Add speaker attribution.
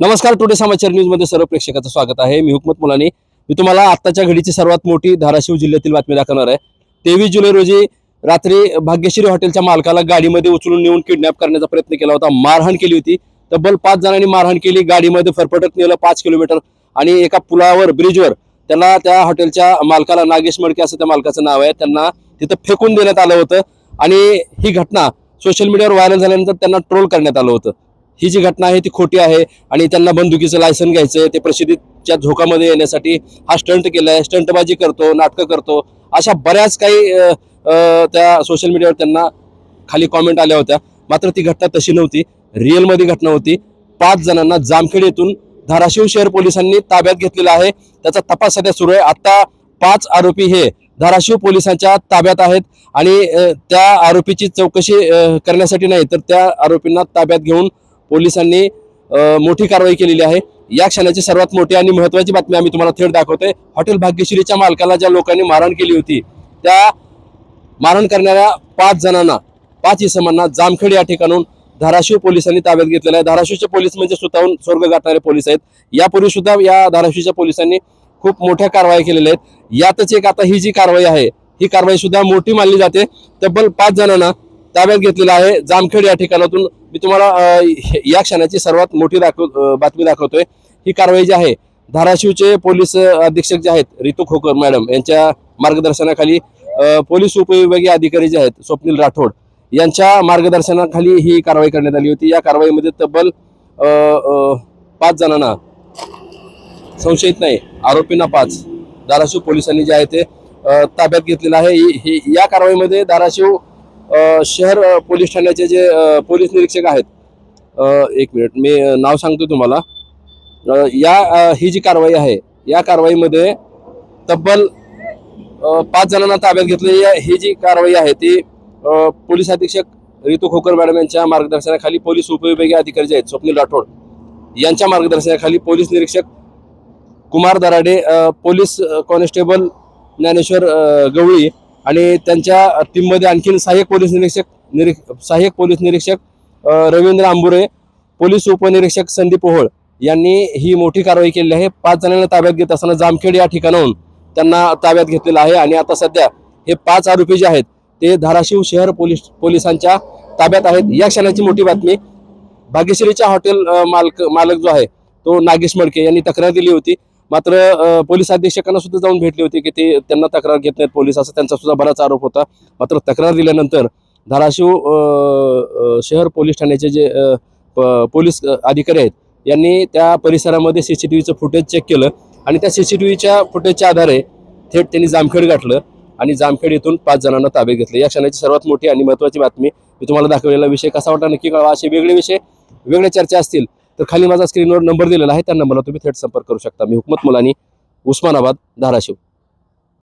Speaker 1: नमस्कार टुडे समाचार न्यूजमध्ये सर्व प्रेक्षकाचं स्वागत आहे. मी हुकमत मुलानी. मी तुम्हाला आत्ताच्या घडीची सर्वात मोठी धाराशिव जिल्ह्यातील बातमी दाखवणार आहे. तेवीस जुलै रोजी रात्री भाग्यश्री हॉटेलच्या मालकाला गाडीमध्ये उचलून नेऊन किडनॅप करण्याचा प्रयत्न केला होता. मारहाण केली होती. तब्बल पाच जणांनी मारहाण केली. गाडीमध्ये फरफटत नेलं पाच किलोमीटर आणि एका पुलावर ब्रिजवर त्यांना त्या हॉटेलच्या मालकाला नागेश मडके असं त्या मालकाचं नाव आहे. त्यांना तिथं फेकून देण्यात आलं होतं आणि ही घटना सोशल मीडियावर व्हायरल झाल्यानंतर त्यांना ट्रोल करण्यात आलं होतं. ही जी घटना आहे ती खोटी आहे आणि त्यांना बंदुकीचं लायसन घ्यायचं ते प्रसिद्धीच्या झोकामध्ये येण्यासाठी हा स्टंट केला आहे स्टंटबाजी करतो नाटकं करतो. अशा बऱ्याच काही त्या सोशल मीडियावर त्यांना खाली कॉमेंट आल्या होत्या. मात्र ती घटना तशी नव्हती. रिअलमध्ये घटना होती. पाच जणांना जामखेड येथून धाराशिव शहर पोलिसांनी ताब्यात घेतलेला आहे. त्याचा तपास सध्या सुरू आहे. आता पाच आरोपी हे धाराशिव पोलिसांच्या ताब्यात आहेत आणि त्या आरोपीची चौकशी करण्यासाठी नाही तर त्या आरोपींना ताब्यात घेऊन पोलिसांनी मोठी कारवाई केलेली आहे. या क्षणाची सर्वात मोठी आणि महत्वाची बातमी आम्ही तुम्हाला थेट दाखवतोय. हॉटेल भाग्यश्रीच्या मालकाला ज्या लोकांनी मारहाण केली होती त्या मारहाण करणाऱ्या पाच जणांना पाच इसमांना जामखेड या ठिकाणून धाराशिव पोलिसांनी ताब्यात घेतलेला आहे. धाराशिवचे पोलीस म्हणजे स्वतःहून स्वर्ग गाठणारे पोलीस आहेत. यापूर्वी सुद्धा या धाराशिवच्या पोलिसांनी खूप मोठ्या कारवाई केलेल्या आहेत. यातच एक आता ही जी कारवाई आहे ही कारवाई सुद्धा मोठी मानली जाते. तब्बल पाच जणांना ताब्यात घेतलेलं आहे. जामखेड या ठिकाणातून मी तुम्हाला या क्षणाची सर्वात मोठी दाखव बातमी दाखवतोय. ही कारवाई जी आहे धाराशिवचे पोलीस अधीक्षक जे आहेत रितू खोकर मॅडम यांच्या मार्गदर्शनाखाली पोलीस उपविभागीय अधिकारी जे आहेत स्वप्नील राठोड यांच्या मार्गदर्शनाखाली ही कारवाई करण्यात आली होती. या कारवाईमध्ये तब्बल पाच जणांना संशयित नाही आरोपींना पाच धाराशिव पोलिसांनी जे आहे ते ताब्यात घेतलेलं आहे. ही- या कारवाईमध्ये धाराशिव शहर पोलीस ठाण्याचे जे पोलीस निरीक्षक आहेत एक मिनिट मी नाव सांगतो तुम्हाला या ही जी कारवाई आहे या कारवाईमध्ये तब्बल पाच जणांना ताब्यात घेतलेली आहे. ही जी कारवाई आहे ती पोलीस अधीक्षक रितू खोकर मॅडम यांच्या मार्गदर्शनाखाली पोलीस उपविभागीय अधिकारी जे आहेत स्वप्नील राठोड यांच्या मार्गदर्शनाखाली पोलीस निरीक्षक कुमार दराडे पोलीस कॉन्स्टेबल ज्ञानेश्वर गवळी आणि त्यांच्या टीममध्ये आणखीन सहाय्यक पोलीस निरीक्षक निरीक सहाय्यक पोलीस निरीक्षक रवींद्र आंबुरे पोलीस उपनिरीक्षक संदीप ओहोळ यांनी ही मोठी कारवाई केली आहे. पाच जणांना ताब्यात घेत असताना जामखेड या ठिकाणाहून त्यांना ताब्यात घेतलेलं आहे. आणि आता सध्या हे पाच आरोपी जे आहेत ते धाराशिव शहर पोलीस पोलिसांच्या ताब्यात आहेत. या क्षणाची मोठी बातमी भाग्यश्रीच्या हॉटेल मालक मालक जो आहे तो नागेश मडके यांनी तक्रार दिली होती. मात्र पोलीस अधीक्षकांना सुद्धा जाऊन भेटली होती की ते त्यांना तक्रार घेत नाहीत पोलीस असा त्यांचा सुद्धा बराच आरोप होता. मात्र तक्रार दिल्यानंतर धाराशिव शहर पोलीस ठाण्याचे जे प- पोलीस अधिकारी आहेत यांनी त्या परिसरामध्ये सी सी टी व्हीचं फुटेज चेक केलं आणि त्या सी सी टी व्हीच्या फुटेजच्या आधारे थेट त्यांनी जामखेड गाठलं आणि जामखेड येथून पाच जणांना ताब्यात घेतले. या क्षणाची सर्वात मोठी आणि महत्त्वाची बातमी मी तुम्हाला दाखवलेला विषय कसा वाटला नक्की कळवा. असे वेगळे विषय वेगळ्या चर्चा असतील तर खाली माझा स्क्रीनवर नंबर दिलेला आहे. त्या नंबरला तुम्ही थेट संपर्क करू शकता. मी हुकमत मुलानी उस्मानाबाद धाराशिव.